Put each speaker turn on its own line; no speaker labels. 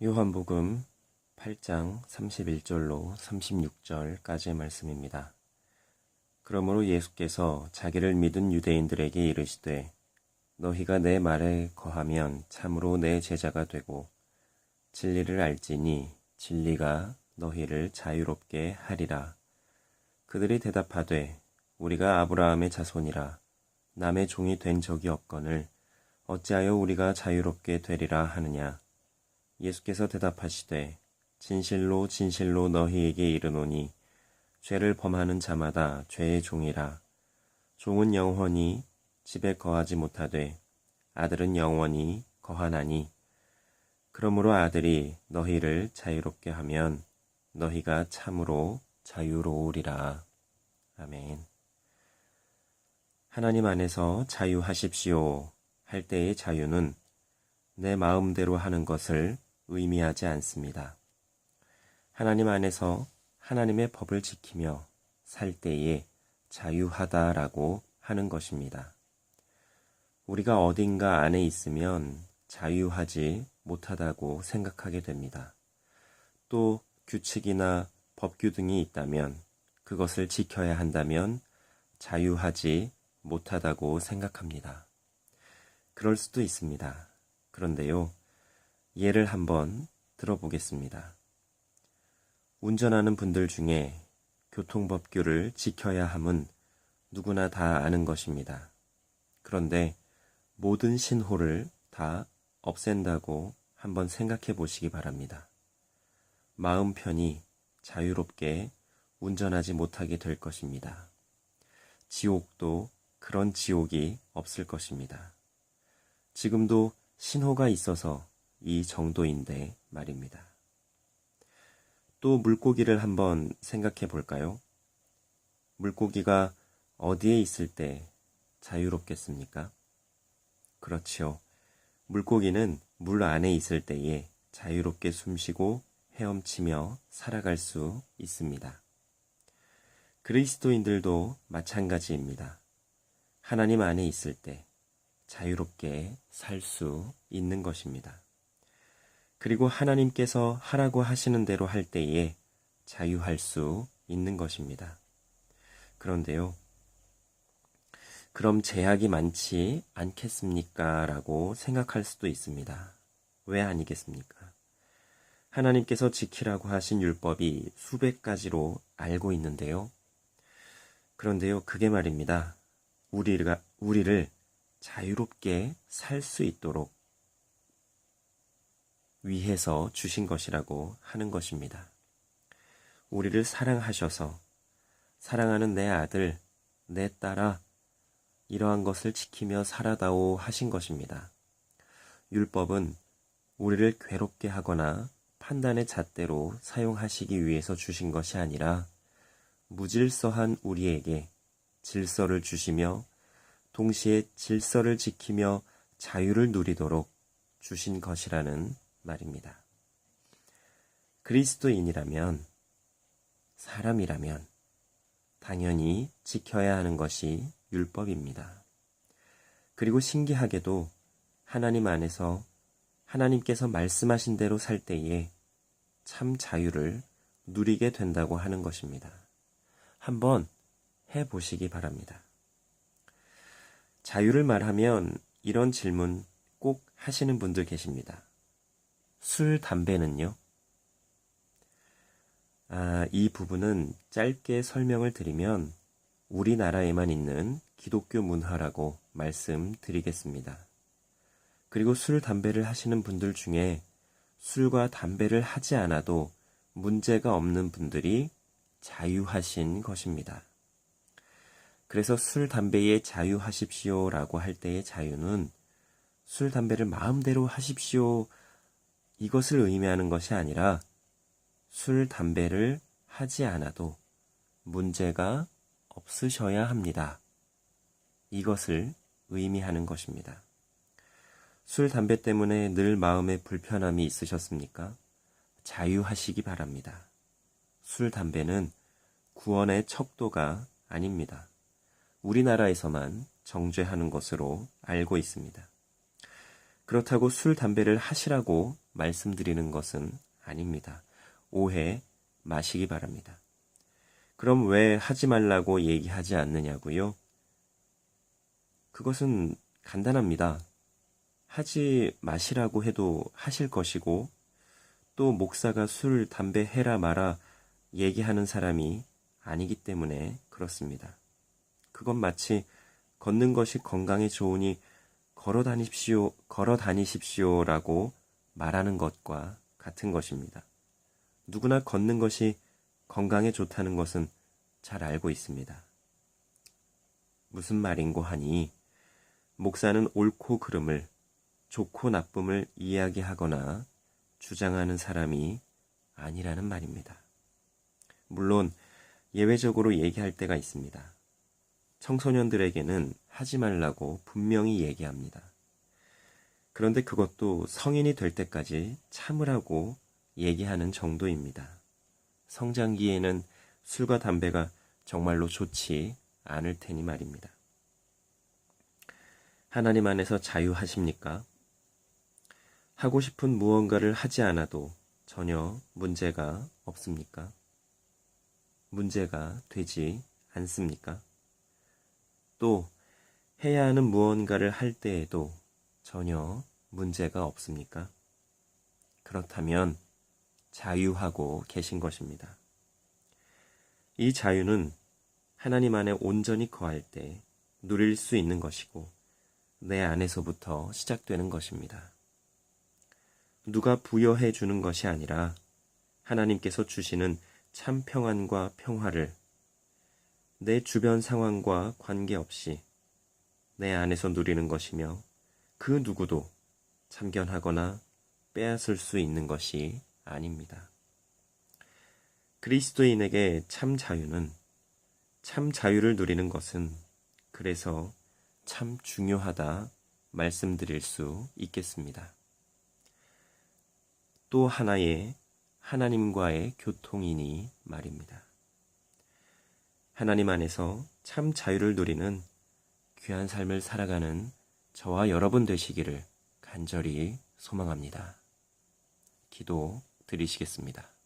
요한복음 8장 31절로 36절까지의 말씀입니다. 그러므로 예수께서 자기를 믿은 유대인들에게 이르시되 너희가 내 말에 거하면 참으로 내 제자가 되고 진리를 알지니 진리가 너희를 자유롭게 하리라. 그들이 대답하되 우리가 아브라함의 자손이라 남의 종이 된 적이 없거늘 어찌하여 우리가 자유롭게 되리라 하느냐. 예수께서 대답하시되 진실로 진실로 너희에게 이르노니 죄를 범하는 자마다 죄의 종이라 종은 영원히 집에 거하지 못하되 아들은 영원히 거하나니 그러므로 아들이 너희를 자유롭게 하면 너희가 참으로 자유로우리라. 아멘. 하나님 안에서 자유하십시오 할 때의 자유는 내 마음대로 하는 것을 의미하지 않습니다. 하나님 안에서 하나님의 법을 지키며 살 때에 자유하다라고 하는 것입니다. 우리가 어딘가 안에 있으면 자유하지 못하다고 생각하게 됩니다. 또 규칙이나 법규 등이 있다면 그것을 지켜야 한다면 자유하지 못하다고 생각합니다. 그럴 수도 있습니다. 그런데요, 예를 한번 들어보겠습니다. 운전하는 분들 중에 교통법규를 지켜야 함은 누구나 다 아는 것입니다. 그런데 모든 신호를 다 없앤다고 한번 생각해 보시기 바랍니다. 마음 편히 자유롭게 운전하지 못하게 될 것입니다. 지옥도 그런 지옥이 없을 것입니다. 지금도 신호가 있어서 이 정도인데 말입니다. 또 물고기를 한번 생각해 볼까요? 물고기가 어디에 있을 때 자유롭겠습니까? 그렇지요. 물고기는 물 안에 있을 때에 자유롭게 숨쉬고 헤엄치며 살아갈 수 있습니다. 그리스도인들도 마찬가지입니다. 하나님 안에 있을 때 자유롭게 살 수 있는 것입니다. 그리고 하나님께서 하라고 하시는 대로 할 때에 자유할 수 있는 것입니다. 그런데요, 그럼 제약이 많지 않겠습니까? 라고 생각할 수도 있습니다. 왜 아니겠습니까? 하나님께서 지키라고 하신 율법이 수백 가지로 알고 있는데요. 그런데요, 그게 말입니다. 우리가, 우리를 자유롭게 살 수 있도록 위해서 주신 것이라고 하는 것입니다. 우리를 사랑하셔서 사랑하는 내 아들, 내 딸아, 이러한 것을 지키며 살아다오 하신 것입니다. 율법은 우리를 괴롭게 하거나 판단의 잣대로 사용하시기 위해서 주신 것이 아니라 무질서한 우리에게 질서를 주시며 동시에 질서를 지키며 자유를 누리도록 주신 것이라는 말입니다. 그리스도인이라면, 사람이라면, 당연히 지켜야 하는 것이 율법입니다. 그리고 신기하게도 하나님 안에서 하나님께서 말씀하신 대로 살 때에 참 자유를 누리게 된다고 하는 것입니다. 한번 해 보시기 바랍니다. 자유를 말하면 이런 질문 꼭 하시는 분들 계십니다. 술, 담배는요? 아, 이 부분은 짧게 설명을 드리면 우리나라에만 있는 기독교 문화라고 말씀드리겠습니다. 그리고 술, 담배를 하시는 분들 중에 술과 담배를 하지 않아도 문제가 없는 분들이 자유하신 것입니다. 그래서 술, 담배에 자유하십시오 라고 할 때의 자유는 술, 담배를 마음대로 하십시오 이것을 의미하는 것이 아니라 술, 담배를 하지 않아도 문제가 없으셔야 합니다. 이것을 의미하는 것입니다. 술, 담배 때문에 늘 마음에 불편함이 있으셨습니까? 자유하시기 바랍니다. 술, 담배는 구원의 척도가 아닙니다. 우리나라에서만 정죄하는 것으로 알고 있습니다. 그렇다고 술, 담배를 하시라고 말씀드리는 것은 아닙니다. 오해 마시기 바랍니다. 그럼 왜 하지 말라고 얘기하지 않느냐고요? 그것은 간단합니다. 하지 마시라고 해도 하실 것이고, 또 목사가 술, 담배 해라 마라 얘기하는 사람이 아니기 때문에 그렇습니다. 그건 마치 걷는 것이 건강에 좋으니 걸어 다니십시오, 걸어 다니십시오라고 말하는 것과 같은 것입니다. 누구나 걷는 것이 건강에 좋다는 것은 잘 알고 있습니다. 무슨 말인고 하니 목사는 옳고 그름을 좋고 나쁨을 이야기하거나 주장하는 사람이 아니라는 말입니다. 물론 예외적으로 얘기할 때가 있습니다. 청소년들에게는 하지 말라고 분명히 얘기합니다. 그런데 그것도 성인이 될 때까지 참으라고 얘기하는 정도입니다. 성장기에는 술과 담배가 정말로 좋지 않을 테니 말입니다. 하나님 안에서 자유하십니까? 하고 싶은 무언가를 하지 않아도 전혀 문제가 없습니까? 문제가 되지 않습니까? 또 해야 하는 무언가를 할 때에도 전혀 문제가 없습니까? 그렇다면 자유하고 계신 것입니다. 이 자유는 하나님 안에 온전히 거할 때 누릴 수 있는 것이고 내 안에서부터 시작되는 것입니다. 누가 부여해 주는 것이 아니라 하나님께서 주시는 참 평안과 평화를 내 주변 상황과 관계없이 내 안에서 누리는 것이며 그 누구도 참견하거나 빼앗을 수 있는 것이 아닙니다. 그리스도인에게 참 자유는 참 자유를 누리는 것은 그래서 참 중요하다 말씀드릴 수 있겠습니다. 또 하나의 하나님과의 교통이니 말입니다. 하나님 안에서 참 자유를 누리는 귀한 삶을 살아가는 저와 여러분 되시기를 간절히 소망합니다. 기도 드리시겠습니다.